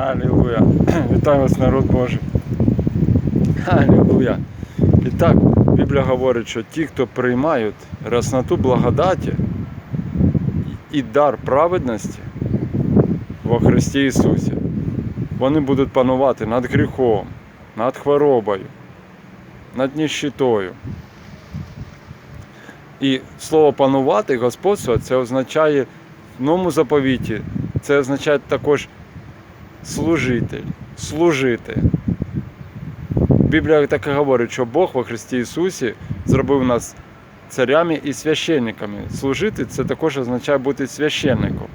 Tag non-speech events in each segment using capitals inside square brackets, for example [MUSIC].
Аллилуйя. [CLEARS THROAT] Вітаю вас, народ Божий. Аллилуйя. І так, Біблія говорить, що ті, хто приймають расноту благодаті і дар праведності во Христі Ісусі, вони будуть панувати над гріхом, над хворобою, над ніщитою. І слово панувати, господство, це означає в новому заповіті, це означає також служитель, служити. Біблія так і говорить, що Бог во Христі Ісусі зробив нас царями і священниками. Служити це також означає бути священником.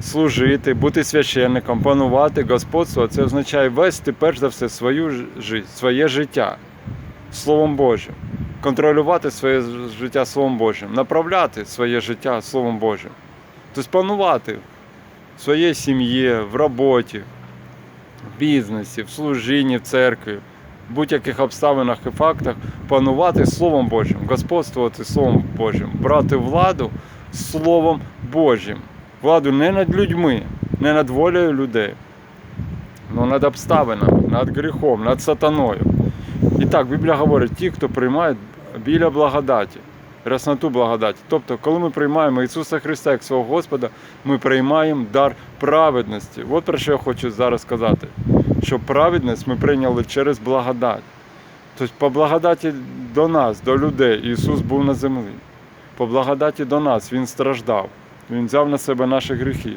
Служити, бути священником, панувати, господство це означає вести перш за все свою своє життя Словом Божим, контролювати своє життя Словом Божим, направляти своє життя Словом Божим. Тобто панувати в своїй сім'ї, в роботі, в бізнесі, в служінні, в церкві, в будь-яких обставинах і фактах панувати Словом Божим, господствувати Словом Божим, брати владу Словом Божим. Владу не над людьми, не над волею людей, але над обставинами, над гріхом, над сатаною. І так, Біблія говорить, ті, хто приймають біля благодаті, рясноту благодаті. Тобто, коли ми приймаємо Ісуса Христа як свого Господа, ми приймаємо дар праведності. От про що я хочу зараз сказати. Що праведність ми прийняли через благодать. Тобто, по благодаті до нас, до людей, Ісус був на землі. По благодаті до нас Він страждав. Він взяв на себе наші гріхи.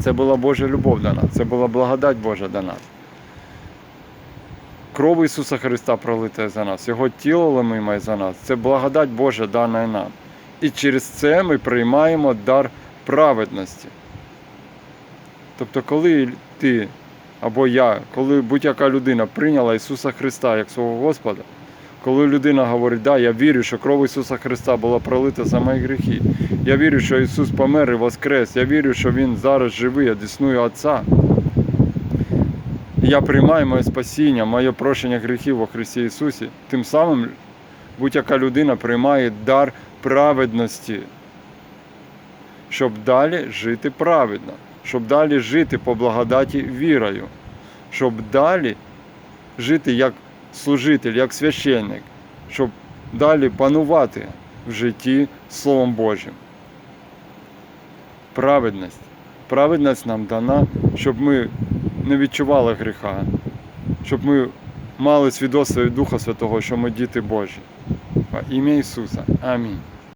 Це була Божа любов до нас, це була благодать Божа до нас. Кров Ісуса Христа пролита за нас, Його тіло ламиме за нас. Це благодать Божа дана нам. І через це ми приймаємо дар праведності. Тобто, коли ти або я, коли будь-яка людина прийняла Ісуса Христа як свого Господа, коли людина говорить, да, я вірю, що кров Ісуса Христа була пролита за мої гріхи. Я вірю, що Ісус помер і воскрес. Я вірю, що Він зараз живий, одіснує Отця. Я приймаю моє спасіння, моє прощення гріхів во Христі Ісусі. Тим самим будь-яка людина приймає дар праведності, щоб далі жити праведно, щоб далі жити по благодаті вірою, щоб далі жити як служитель, як священник, щоб далі панувати в житті Словом Божим. Праведність. Праведність нам дана, щоб ми не відчували гріха, щоб ми мали свідоцтво від Духа Святого, що ми діти Божі. Во ім'я Ісуса. Амінь.